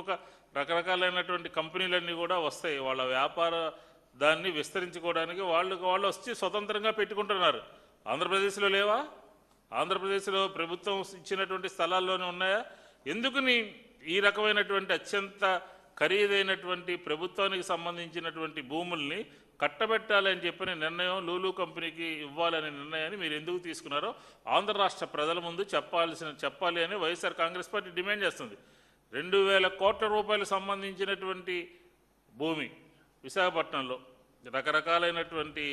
ఇంకొక రకరకాలైనటువంటి కంపెనీలన్నీ కూడా వస్తాయి. వాళ్ళ వ్యాపార దాన్ని విస్తరించుకోవడానికి వాళ్ళు వాళ్ళు వచ్చి స్వతంత్రంగా పెట్టుకుంటున్నారు. ఆంధ్రప్రదేశ్లో లేవా? ఆంధ్రప్రదేశ్లో ప్రభుత్వం ఇచ్చినటువంటి స్థలాల్లోనే ఉన్నాయా? ఎందుకని ఈ రకమైనటువంటి అత్యంత ఖరీదైనటువంటి ప్రభుత్వానికి సంబంధించినటువంటి భూముల్ని కట్టబెట్టాలని చెప్పిన నిర్ణయం లూలు కంపెనీకి ఇవ్వాలనే నిర్ణయాన్ని మీరు ఎందుకు తీసుకున్నారో ఆంధ్ర రాష్ట్ర ప్రజల ముందు చెప్పాల్సిన చెప్పాలి అని వైఎస్ఆర్ కాంగ్రెస్ పార్టీ డిమాండ్ చేస్తుంది. రెండు వేల కోట్ల రూపాయలు సంబంధించినటువంటి భూమి విశాఖపట్నంలో రకరకాలైనటువంటి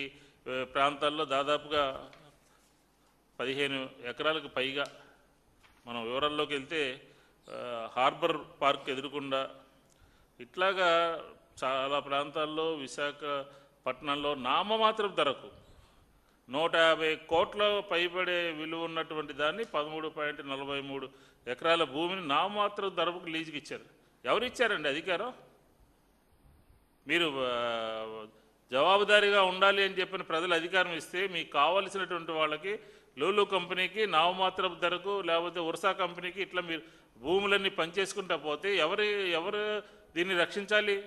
ప్రాంతాల్లో దాదాపుగా పదిహేను ఎకరాలకు పైగా మనం వివరాల్లోకి వెళ్తే హార్బర్ పార్క్ ఎదురుకుండా ఇట్లాగా చాలా ప్రాంతాల్లో విశాఖపట్నంలో నామమాత్రం ధరకు నూట యాభై కోట్ల పైబడే విలువ ఉన్నటువంటి దాన్ని పదమూడు పాయింట్ నలభై మూడు ఎకరాల భూమిని నామమాత్రం ధరకు లీజుకి ఇచ్చారు ఎవరు ఇచ్చారండి అధికారం? మీరు జవాబుదారీగా ఉండాలి అని చెప్పిన ప్రజలు అధికారం ఇస్తే మీకు కావలసినటువంటి వాళ్ళకి లోలు కంపెనీకి నామమాత్రపు ధరకు లేకపోతే ఉర్సా కంపెనీకి ఇట్లా మీరు భూములన్నీ పనిచేసుకుంటా పోతే ఎవరు ఎవరు దీన్ని రక్షించాలి?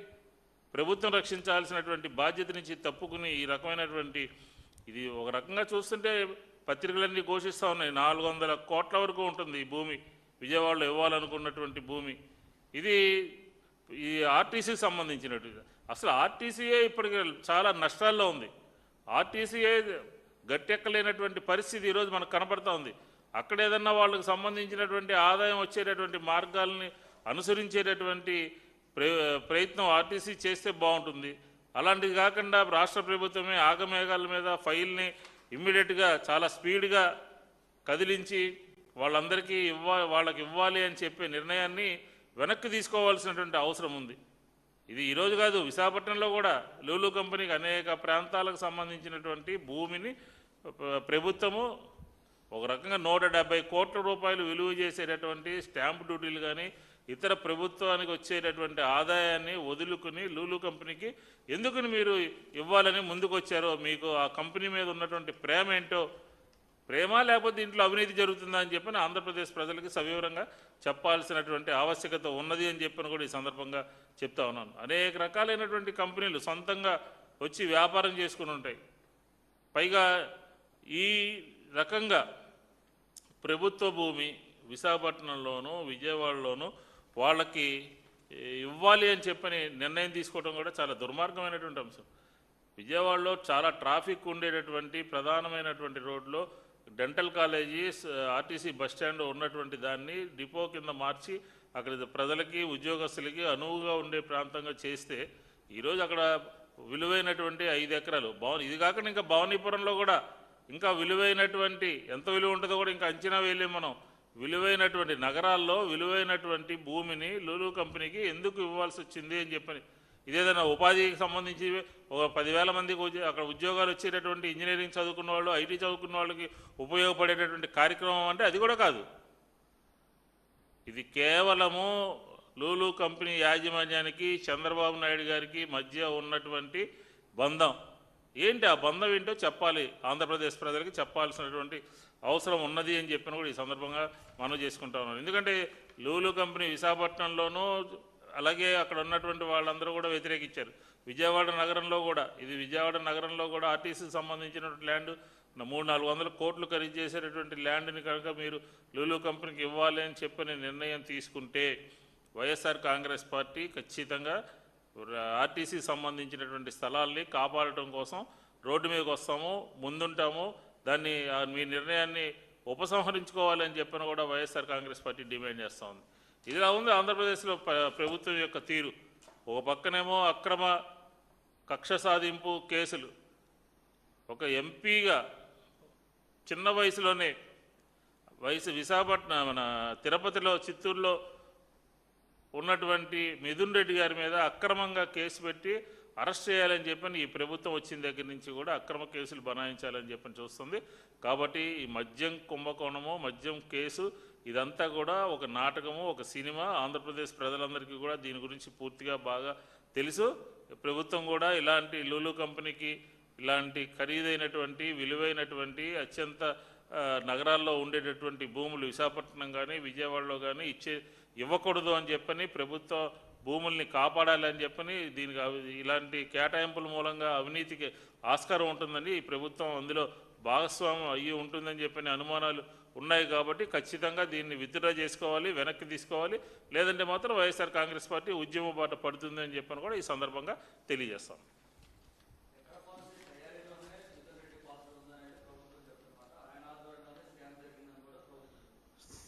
ప్రభుత్వం రక్షించాల్సినటువంటి బాధ్యత నుంచి తప్పుకుని ఈ రకమైనటువంటి ఇది ఒక రకంగా చూస్తుంటే పత్రికలన్నీ ఘోషిస్తూ ఉన్నాయి. నాలుగు వందల కోట్ల వరకు ఉంటుంది ఈ భూమి. విజయవాడలో ఇవ్వాలనుకున్నటువంటి భూమి. ఇది ఈ ఆర్టీసీకి సంబంధించినట్టు అసలు ఆర్టీసీయే ఇప్పటికి చాలా నష్టాల్లో ఉంది. ఆర్టీసీయే గట్టెక్కలేనటువంటి పరిస్థితి ఈరోజు మనకు కనపడతా ఉంది. అక్కడ ఏదన్నా వాళ్ళకి సంబంధించినటువంటి ఆదాయం వచ్చేటటువంటి మార్గాల్ని అనుసరించేటటువంటి ప్రయత్నం ఆర్టీసీ చేస్తే బాగుంటుంది. అలాంటిది కాకుండా రాష్ట్ర ప్రభుత్వమే ఆగమేఘాల మీద ఫైల్ని ఇమ్మీడియట్గా చాలా స్పీడ్గా కదిలించి వాళ్ళందరికీ ఇవ్వ వాళ్ళకి ఇవ్వాలి అని చెప్పే నిర్ణయాన్ని వెనక్కి తీసుకోవాల్సినటువంటి అవసరం ఉంది. ఇది ఈరోజు కాదు విశాఖపట్నంలో కూడా లూలు కంపెనీకి అనేక ప్రాంతాలకు సంబంధించినటువంటి భూమిని ప్రభుత్వము ఒక రకంగా నూట కోట్ల రూపాయలు విలువ చేసేటటువంటి స్టాంప్ డ్యూటీలు కానీ ఇతర ప్రభుత్వానికి వచ్చేటటువంటి ఆదాయాన్ని వదులుకుని లూలు కంపెనీకి ఎందుకు మీరు ఇవ్వాలని ముందుకొచ్చారో మీకు ఆ కంపెనీ మీద ఉన్నటువంటి ప్రేమ ఏంటో ప్రేమ లేకపోతే ఇంట్లో అవినీతి జరుగుతుందా అని చెప్పి ఆంధ్రప్రదేశ్ ప్రజలకి సవివరంగా చెప్పాల్సినటువంటి ఆవశ్యకత ఉన్నది అని చెప్పని కూడా ఈ సందర్భంగా చెప్తా ఉన్నాను. అనేక రకాలైనటువంటి కంపెనీలు సొంతంగా వచ్చి వ్యాపారం చేసుకుని ఉంటాయి. పైగా ఈ రకంగా ప్రభుత్వ భూమి విశాఖపట్నంలోనూ విజయవాడలోనూ వాళ్ళకి ఇవ్వాలి అని చెప్పని నిర్ణయం తీసుకోవడం కూడా చాలా దుర్మార్గమైనటువంటి అంశం. విజయవాడలో చాలా ట్రాఫిక్ ఉండేటటువంటి ప్రధానమైనటువంటి రోడ్లో dental college RTC bus stand ఉన్నటువంటి దాన్ని డిపో కింద మార్చి అక్కడ ప్రజలకి ఉద్యోగస్తులకి అనువుగా ఉండే ప్రాంతంగా చేస్తే ఈరోజు అక్కడ విలువైనటువంటి ఐదు ఎకరాలు. భవన్ ఇది కాకుండా ఇంకా భవానీపురంలో కూడా ఇంకా విలువైనటువంటి ఎంత విలువ ఉంటుందో కూడా ఇంకా అంచనా వేయలేం మనం. విలువైనటువంటి నగరాల్లో విలువైనటువంటి భూమిని లూలు కంపెనీకి ఎందుకు ఇవ్వాల్సి వచ్చింది అని చెప్పని ఇదేదైనా ఉపాధికి సంబంధించి ఒక పదివేల మందికి ఉద్యో- అక్కడ ఉద్యోగాలు వచ్చేటటువంటి ఇంజనీరింగ్ చదువుకున్న వాళ్ళు ఐటీ చదువుకున్న వాళ్ళకి ఉపయోగపడేటటువంటి కార్యక్రమం అంటే అది కూడా కాదు. ఇది కేవలము లూలు కంపెనీ యాజమాన్యానికి చంద్రబాబు నాయుడు గారికి మధ్య ఉన్నటువంటి బంధం. ఏంటి ఆ బంధం ఏంటో చెప్పాలి. ఆంధ్రప్రదేశ్ ప్రజలకి చెప్పాల్సినటువంటి అవసరం ఉన్నది అని చెప్పిన కూడా ఈ సందర్భంగా మనం చేసుకుంటా ఉన్నాను ఎందుకంటే లూలు కంపెనీ విశాఖపట్నంలోనూ అలాగే అక్కడ ఉన్నటువంటి వాళ్ళందరూ కూడా వ్యతిరేకించారు. విజయవాడ నగరంలో కూడా ఇది విజయవాడ నగరంలో కూడా ఆర్టీసీకి సంబంధించినటువంటి ల్యాండ్ మూడు నాలుగు వందల కోట్లు ఖరీదు చేసేటటువంటి ల్యాండ్ని కనుక మీరు లూలు కంపెనీకి ఇవ్వాలి అని చెప్పని నిర్ణయం తీసుకుంటే వైఎస్ఆర్ కాంగ్రెస్ పార్టీ ఖచ్చితంగా ఆర్టీసీ సంబంధించినటువంటి స్థలాల్ని కాపాడటం కోసం రోడ్డు మీదకి వస్తాము ముందుంటాము దాన్ని మీ నిర్ణయాన్ని ఉపసంహరించుకోవాలని చెప్పిన కూడా వైఎస్ఆర్ కాంగ్రెస్ పార్టీ డిమాండ్ చేస్తూ ఉంది. ఇదిలా ఉంది ఆంధ్రప్రదేశ్లో ప్రభుత్వం యొక్క తీరు. ఒక పక్కనేమో అక్రమ కక్ష సాధింపు కేసులు. ఒక ఎంపీగా చిన్న వయసులోనే వయసు విశాఖపట్నం మన తిరుపతిలో చిత్తూరులో ఉన్నటువంటి మిథున్ రెడ్డి గారి మీద అక్రమంగా కేసు పెట్టి అరెస్ట్ చేయాలని చెప్పని ఈ ప్రభుత్వం వచ్చిన దగ్గర నుంచి కూడా అక్రమ కేసులు బనాయించాలని చెప్పని చూస్తుంది. కాబట్టి ఈ మద్యం కుంభకోణము మద్యం కేసు ఇదంతా కూడా ఒక నాటకము ఒక సినిమా. ఆంధ్రప్రదేశ్ ప్రజలందరికీ కూడా దీని గురించి పూర్తిగా బాగా తెలుసు. ప్రభుత్వం కూడా ఇలాంటి లూలు కంపెనీకి ఇలాంటి ఖరీదైనటువంటి విలువైనటువంటి అత్యంత నగరాల్లో ఉండేటటువంటి భూములు విశాఖపట్నం కానీ విజయవాడలో కానీ ఇచ్చే ఇవ్వకూడదు అని చెప్పని ప్రభుత్వ భూముల్ని కాపాడాలని చెప్పని దీనికి ఇలాంటి కేటాయింపుల మూలంగా అవినీతికి ఆస్కారం ఉంటుందని ఈ ప్రభుత్వం అందులో భాగస్వామ్యం అయ్యి ఉంటుందని చెప్పని అనుమానాలు ఉన్నాయి కాబట్టి ఖచ్చితంగా దీన్ని విత్డ్రా చేసుకోవాలి వెనక్కి తీసుకోవాలి. లేదంటే మాత్రం వైఎస్ఆర్ కాంగ్రెస్ పార్టీ ఉద్యమ బాట పడుతుంది అని చెప్పని కూడా ఈ సందర్భంగా తెలియజేస్తాం.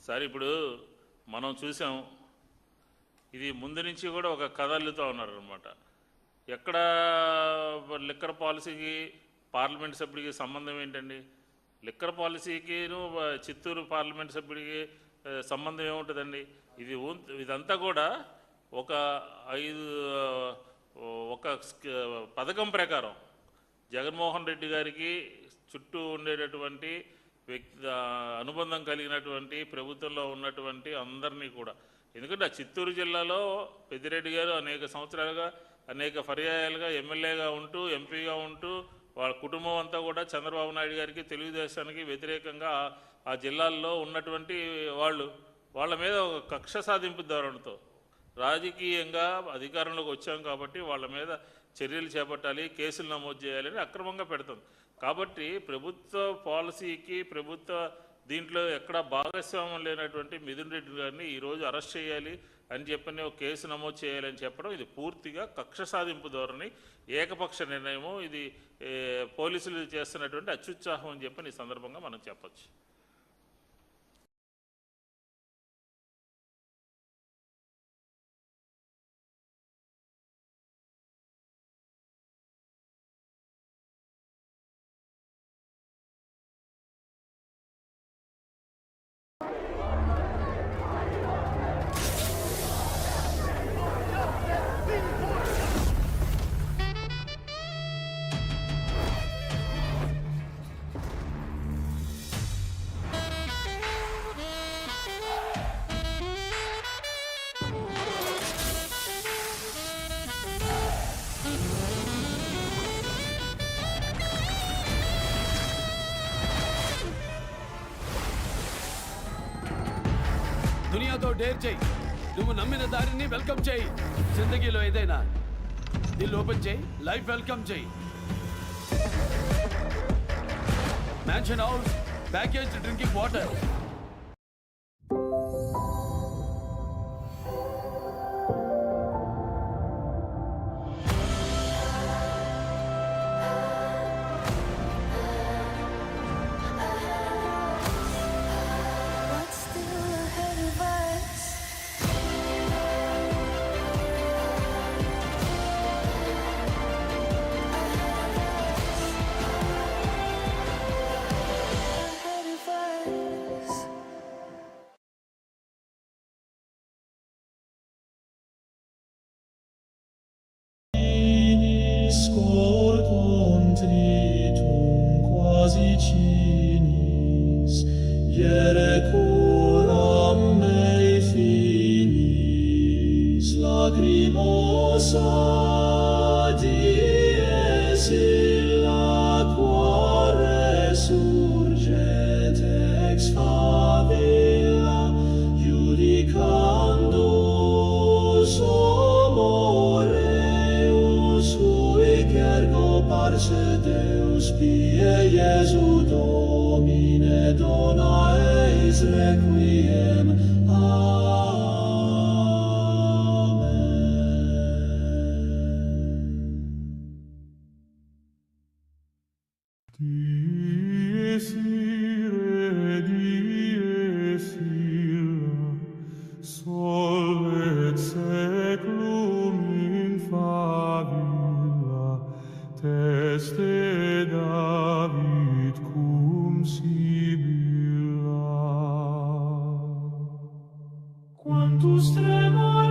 సార్ ఇప్పుడు మనం చూసాం ఇది ముందు నుంచి కూడా ఒక కథ అల్లుతూ ఉన్నారు ఎక్కడ లిక్కర్ పాలసీకి పార్లమెంట్ సభ్యుడికి సంబంధం ఏంటండి? లిక్కర్ పాలసీకిను చిత్తూరు పార్లమెంట్ సభ్యుడికి సంబంధం ఏముంటుందండి? ఇది ఇదంతా కూడా ఒక ఐదు ఒక పథకం ప్రకారం జగన్మోహన్ రెడ్డి గారికి చుట్టూ ఉండేటటువంటి వ్యక్తి అనుబంధం కలిగినటువంటి ప్రభుత్వంలో ఉన్నటువంటి అందరినీ కూడా ఎందుకంటే ఆ చిత్తూరు జిల్లాలో పెద్దిరెడ్డి గారు అనేక సంవత్సరాలుగా అనేక పర్యాయాలుగా ఎమ్మెల్యేగా ఉంటూ ఎంపీగా ఉంటూ వాళ్ళ కుటుంబం అంతా కూడా చంద్రబాబు నాయుడు గారికి తెలుగుదేశానికి వ్యతిరేకంగా ఆ- ఆ జిల్లాల్లో ఉన్నటువంటి వాళ్ళు వాళ్ళ మీద ఒక కక్ష సాధింపు ధోరణితో రాజకీయంగా అధికారంలోకి వచ్చాం కాబట్టి వాళ్ళ మీద చర్యలు చేపట్టాలి కేసులు నమోదు చేయాలని అక్రమంగా పెడుతుంది. కాబట్టి ప్రభుత్వ పాలసీకి ప్రభుత్వ దీంట్లో ఎక్కడ భాగస్వామ్యం లేనటువంటి మిథున్ రెడ్డి గారిని ఈరోజు అరెస్ట్ చేయాలి అని చెప్పని ఒక కేసు నమోదు చేయాలని చెప్పడం ఇది పూర్తిగా కక్ష సాధింపు ధోరణి ఏకపక్ష నిర్ణయము ఇది పోలీసులు చేస్తున్నటువంటి అత్యుత్సాహం అని చెప్పని ఈ సందర్భంగా మనం చెప్పొచ్చు. దునియాతో డేర్ చేయి. నువ్వు నమ్మిన దారిని వెల్కమ్ చేయి. జిందగీలో ఏదైనా దీన్ని ఓపెన్ చేయి. లైఫ్ వెల్కమ్ చేయి. Mansion house package drinking water. ah Jesu Domine, dona eis requiem, Stemo